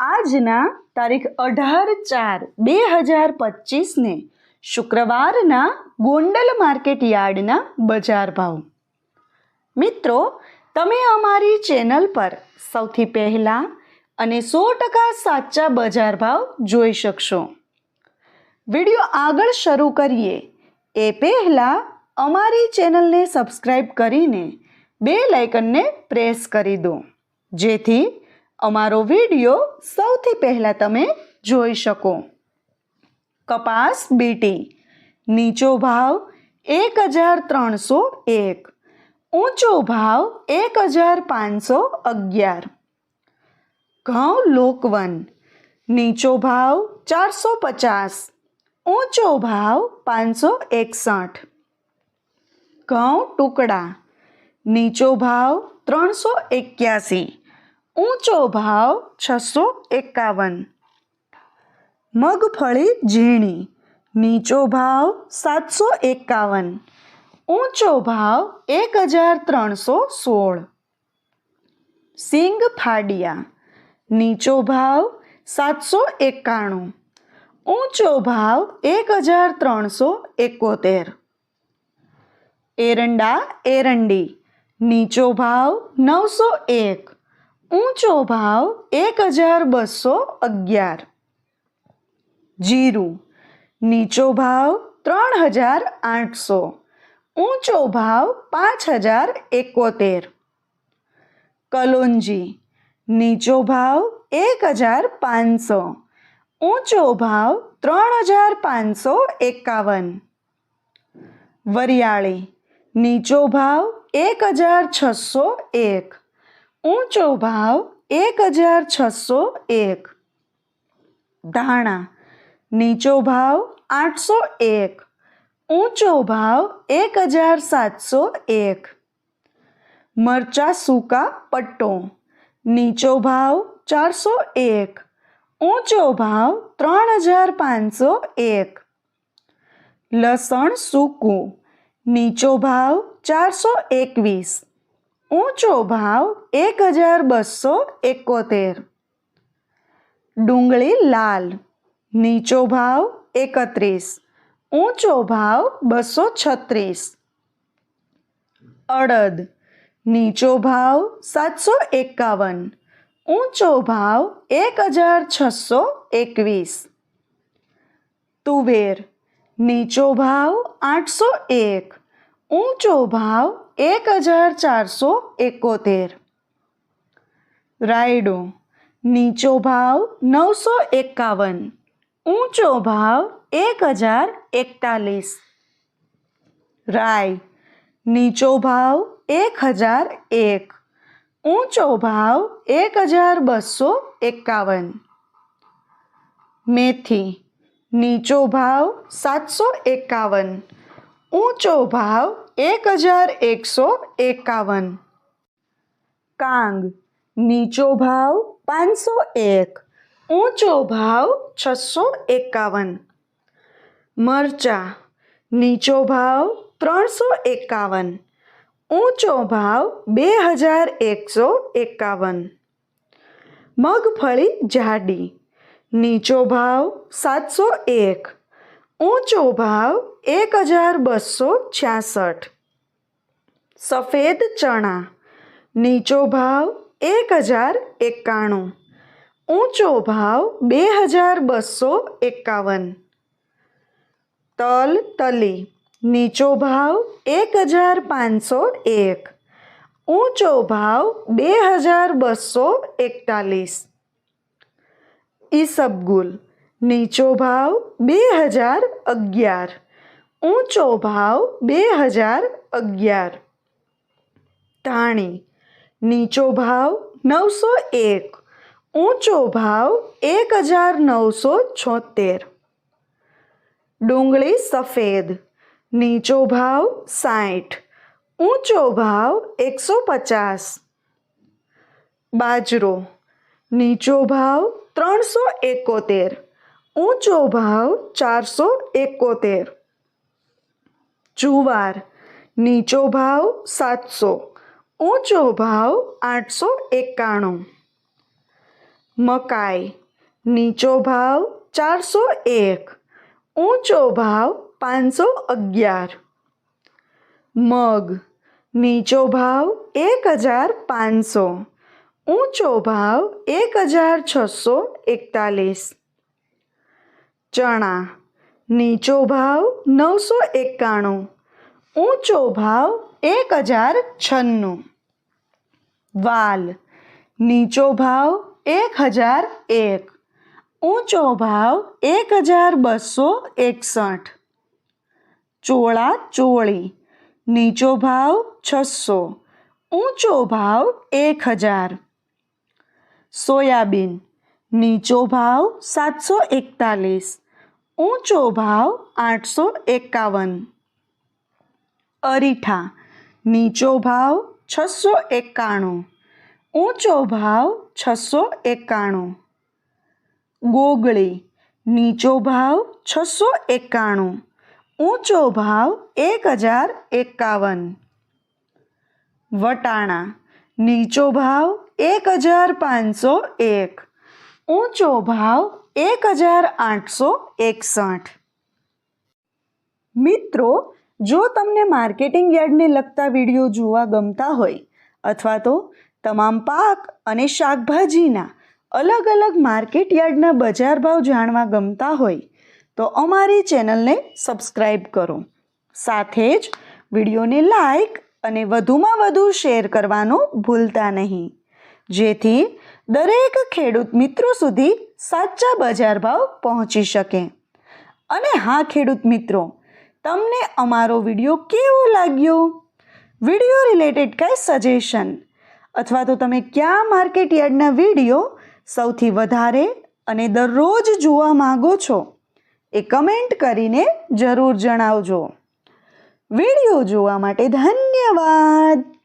આજના તારીખ અઢાર ચાર બે હજાર પચીસને શુક્રવારના ગોંડલ માર્કેટ યાર્ડના બજાર ભાવ. મિત્રો, તમે અમારી ચેનલ પર સૌથી પહેલાં અને સો ટકા સાચા બજાર ભાવ જોઈ શકશો. વીડિયો આગળ શરૂ કરીએ એ પહેલાં અમારી ચેનલને સબસ્ક્રાઈબ કરીને બે લાઇકનને પ્રેસ કરી દો. જેથી અમારો વીડિયો સૌથી પહેલાં તમે જોઈ શકો. કપાસ બીટી, નીચો ભાવ એક હજાર ત્રણસો એક, ઊંચો ભાવ એક હજાર પાંચસો અગિયાર. ઘઉં લોકવન, નીચો ભાવ ચારસો પચાસ, ઊંચો ભાવ પાંચસો એકસઠ. ઘઉં ટુકડા, નીચો ભાવ ત્રણસો એક્યાસી. ઊંચો ભાવ છસો એકાવન. મગફળી ઝીણી. નીચો ભાવ સાતસો એકાવન. ઊંચો ભાવ એક હજાર ત્રણસો સોળ. સિંગ ફાડિયા. નીચો ભાવ સાતસો એકાણું. ઊંચો ભાવ એક હજાર ત્રણસો એકોતેર. એરંડા એરંડી. નીચો ભાવ નવસો એક. ઊંચો ભાવ એક હજાર બસો અગિયાર. જીરું, નીચો ભાવ ત્રણ હજાર આઠસો. ઊંચો ભાવ પાંચ હજાર એકોતેર. કલોંજી, નીચો ભાવ એક હજાર પાંચસો. ઊંચો ભાવ ત્રણ હજાર પાંચસો એકાવન. વરિયાળી, નીચો ભાવ એક હજાર છસો એક. ઊંચો ભાવ એક હજાર છસો એક. ધાણા નીચો ભાવ આઠસો એક. ઊંચો ભાવ એક હજાર સાતસો એક. મરચા સૂકા પટ્ટો નીચો ભાવ ચારસો એક. ઊંચો ભાવ ત્રણ હજાર પાંચસો એક. લસણ સૂકું નીચો ભાવ ચારસો એકવીસ. ઊંચો ભાવ એક હજાર બસો એકોતેર. ડુંગળી લાલ, નીચો ભાવ એકત્રીસ, ઊંચો ભાવ બસો છત્રીસ. અડદ, નીચો ભાવ સાતસો એકાવન, ઊંચો ભાવ એક હજાર છસો એકવીસ. તુવેર, નીચો ભાવ આઠસો એક, ઊંચો ભાવ એક હજાર ચારસો એકોતેર. રાયડો, નીચો ભાવ નવસો એકાવન. ઊંચો ભાવ એક હજાર એકતાલીસ. રાય, નીચો ભાવ એક હજાર એક. ઊંચો ભાવ એક હજાર બસો એકાવન. મેથી, નીચો ભાવ સાતસો એકાવન. ઊંચો ભાવ એક હજાર એકસો એકાવન. કાંગ, નીચો ભાવ પાંચસો એક, ઊંચો ભાવ છસો એકાવન. મરચા, નીચો ભાવ ત્રણસો એકાવન, ઊંચો ભાવ બે હજાર એકસો એકાવન. મગફળી જાડી, નીચો ભાવ સાતસો એક ઊંચો ભાવ એક હજાર બસો છ્યાસઠ. સફેદ ચણા, નીચો ભાવ એક હજાર એકાણું. ઊંચો ભાવ બે હજાર બસો એકાવન. તલ, તલી, નીચો ભાવ એક હજાર પાંચસો એક. ઊંચો ભાવ બે હજાર બસો એકતાલીસ. ઈસબગુલ નીચો ભાવ બે હજાર અગિયાર. ઊંચો ભાવ બે હજાર અગિયાર. ધાણી નીચો ભાવ નવસો એક. ઊંચો ભાવ એક હજાર નવસો છોતેર. ડુંગળી સફેદ. નીચો ભાવ સાઠ ઊંચો ભાવ એકસો પચાસ. બાજરો. નીચો ભાવ ત્રણસો એકોતેર. ઊંચો ભાવ ચારસો એકોતેર. જુવાર, નીચો ભાવ સાતસો, ઊંચો ભાવ આઠસો એકાણું. મકાઈ, નીચો ભાવ ચારસો એક, ઊંચો ભાવ પાંચસો અગિયાર. મગ, નીચો ભાવ એક હજાર પાંચસો, ઊંચો ભાવ એક હજાર છસો એકતાલીસ. ચણા, નીચો ભાવ નવસો એકાણું, ઊંચો ભાવ એક હજાર છન્નું. વાલ, નીચો ભાવ એક હજાર એક, ઊંચો ભાવ એક હજાર બસો એકસઠ. ચોળા ચોળી, નીચો ભાવ છસો, ઊંચો ભાવ એક હજાર. સોયાબીન નીચો ભાવ સાતસો એકતાલીસ, ઊંચો ભાવ આઠસો એકાવન. અરીઠા, નીચો ભાવ છસો એકાણું, ઊંચો ભાવ છસો એકાણું. ગોગળી, નીચો ભાવ છસો એકાણું, ઊંચો ભાવ એક હજાર એકાવન. વટાણા, નીચો ભાવ એક હજાર પાંચસો એક. ઊંચો ભાવ એક હજાર આઠસો એકસઠ. મિત્રો, જો તમને માર્કેટિંગ યાર્ડને લગતા વીડિયો જોવા ગમતા હોય, અથવા તો તમામ પાક અને શાકભાજીના અલગ અલગ માર્કેટ યાર્ડના બજાર ભાવ જાણવા ગમતા હોય, તો અમારી ચેનલને સબસ્ક્રાઈબ કરો. સાથે જ વિડીયોને લાઈક અને વધુમાં વધુ શેર કરવાનું ભૂલતા નહીં. જેથી દરેક ખેડૂત મિત્રો સુધી સાચા બજાર ભાવ પહોંચી શકે. અને હા, ખેડૂત મિત્રો, તમને અમારો વીડિયો કેવો લાગ્યો? વીડિયો રિલેટેડ કાંઈ સજેશન અથવા તો તમે કયા માર્કેટ યાર્ડના વીડિયો સૌથી વધારે અને દરરોજ જોવા માગો છો? એ કમેન્ટ કરીને જરૂર જણાવજો. વીડિયો જોવા માટે ધન્યવાદ!